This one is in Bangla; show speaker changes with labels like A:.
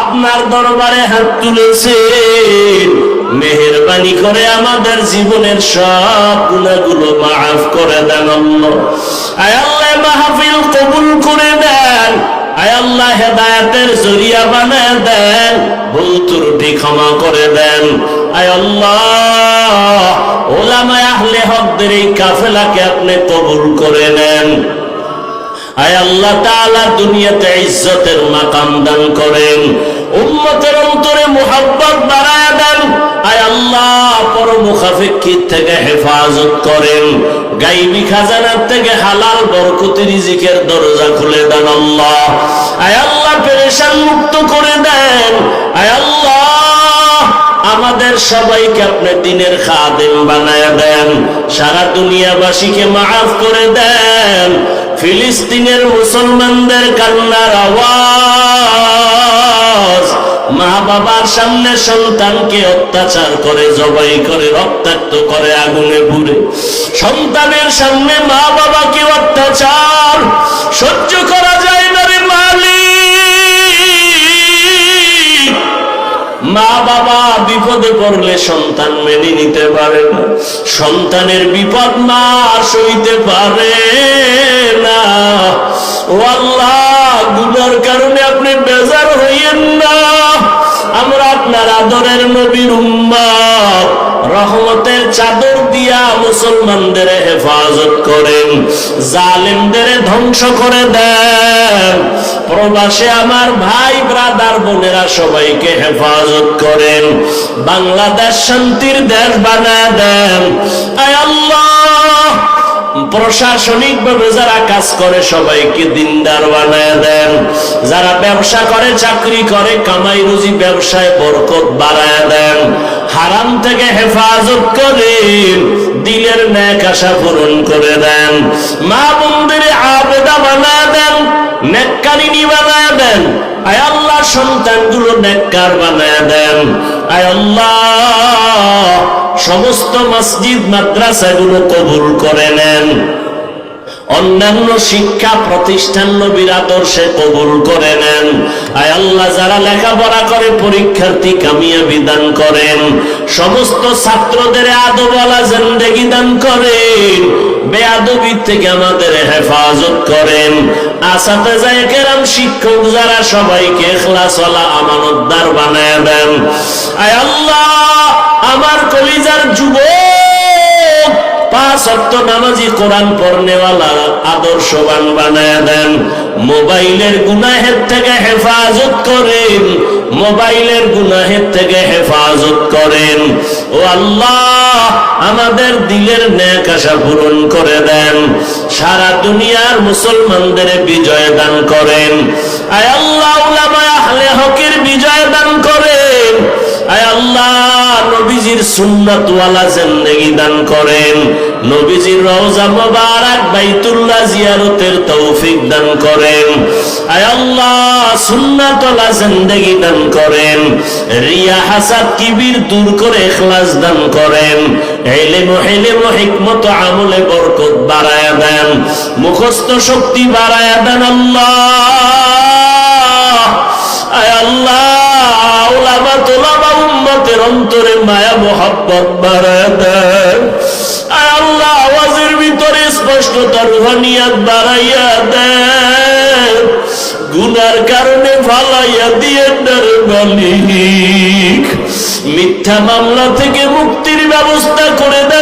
A: আপনার দরবারে হাত তুলেছেন মেহরবানি করে আমাদের জীবনের সব গুণাগুলো মাফ করে দেন মাহফিল কবুল করে দেন। আয় আল্লাহ হেদায়াতের জরিয়া বানায় দেন। ভুল ত্রুটি ক্ষমা করে দেন। আয় আল্লাহ ওলামায় আহলে এই কাফেলাকে আপনি কবুল করে নেন। আয় আল্লাহ তাআলা দুনিয়াতে ইজ্জতের মাকাম দান করেন। উম্মতের অন্তরে মুহাব্বত বাড়ায় দেন। আয় আল্লাহ, পর মুখাফিকির থেকে হেফাজত করেন। গাইবি খাজানার থেকে হালাল বরকতি দরজা খুলে দেন আল্লাহ। আয় আল্লাহ পেরেশান মুক্ত করে দেন। সবাইকে আপনি দিনের খাদেম বানায় দেন। সারা দুনিয়াবাসীকে মাফ করে দেন। ফিলিস্তিনের মুসলমানদের কান্নার আওয়াজ। মা বাবার সামনে সন্তানকে অত্যাচার করে, জবাই করে, রক্তাক্ত করে, আগুনে পুড়ে। সন্তানের সামনে মা বাবাকে অত্যাচার। সহ্য করা যায় না রে মালিক। মা বাবা বিপদে পড়লে সন্তান মেনে নিতে পারে না। সন্তানের বিপদ মা সইতে পারে না। ও আল্লাহ, গুনার কারণে আপনি বেজার হইয়েন না। আমরা আপনার আদরের নবীর উম্মত, রহমতের চাদর দিয়া মুসলমানদের হেফাজত করেন, জালেমদের ধ্বংস করে দেন। প্রবাসে আমার ভাই, ব্রাদার, বোনেরা সবাইকে হেফাজত করেন। বাংলাদেশ শান্তির দেশ বানায় দেন। আয় আল্লাহ। প্রশাসনিক ভাবে যারা কাজ করে, সবাইকে দিনদার বানায় দেন। যারা ব্যবসা করে, চাকরি করে, কামাই রুজি ব্যবসায় বরকত বাড়ায় দেন। হারাম থেকে হেফাজত করেন দিলের ন্যাক আশা পূরণ করে দেন। মা বন্ধুরে আবেদা বানায় দেন নেককারিনী বানায় দেন। আয় সন্তানগুলো নেককার বানায় দেন। আয় আল্লাহ, সমস্ত মসজিদ, মাদ্রাসাগুলো কবুল করে নেন। অন্যান্য শিক্ষা প্রতিষ্ঠান নবীর আদর্শে কবুল করে নেন। আয় আল্লাহ, যারা লেখাপড়া করে, পরীক্ষার্থী কামিয়াবি দান করেন। সমস্ত ছাত্রদের আদবলা জিন্দেগি দান করেন। বেয়াদবির থেকে আমাদের হেফাজত করেন। শিক্ষক যারা সবাইকে আমানতদার বানায় দেন। আয় আল্লাহ, আমার কলিজার যুবক পাঁচ আদর্শবান বানায় দেন। মোবাইলের গুনাহের থেকে হেফাজত করেন, মোবাইলের গুনাহের থেকে হেফাজত করেন। ও আল্লাহ, আমাদের দিলের ন্যাক আশা পূরণ করে দেন। সারা দুনিয়ার মুসলমানদের বিজয় দান করেন। আয় আল্লাহ আহলে হকের বিজয় দান করেন। আয় আল্লাহ, নবীজির সুন্নাতওয়ালা জিন্দেগি দান করেন। নবীজির রওজা মোবারক বাইতুল্লাহ জিয়ারতের তৌফিক দান করেন। মুখস্থ শক্তি বাড়ায় দেন আল্লাহ। অন্তরে মায়া মোহাব্বত বাড়ায় দেন। আল্লাহ আওয়াজের ভিতরে স্পষ্টতা রুহানিয়াত বাড়াইয়া দেন। গুনার কারণে ফালাইয়া দিয়ে মালিক মিথ্যা মামলা থেকে মুক্তির ব্যবস্থা করে দেন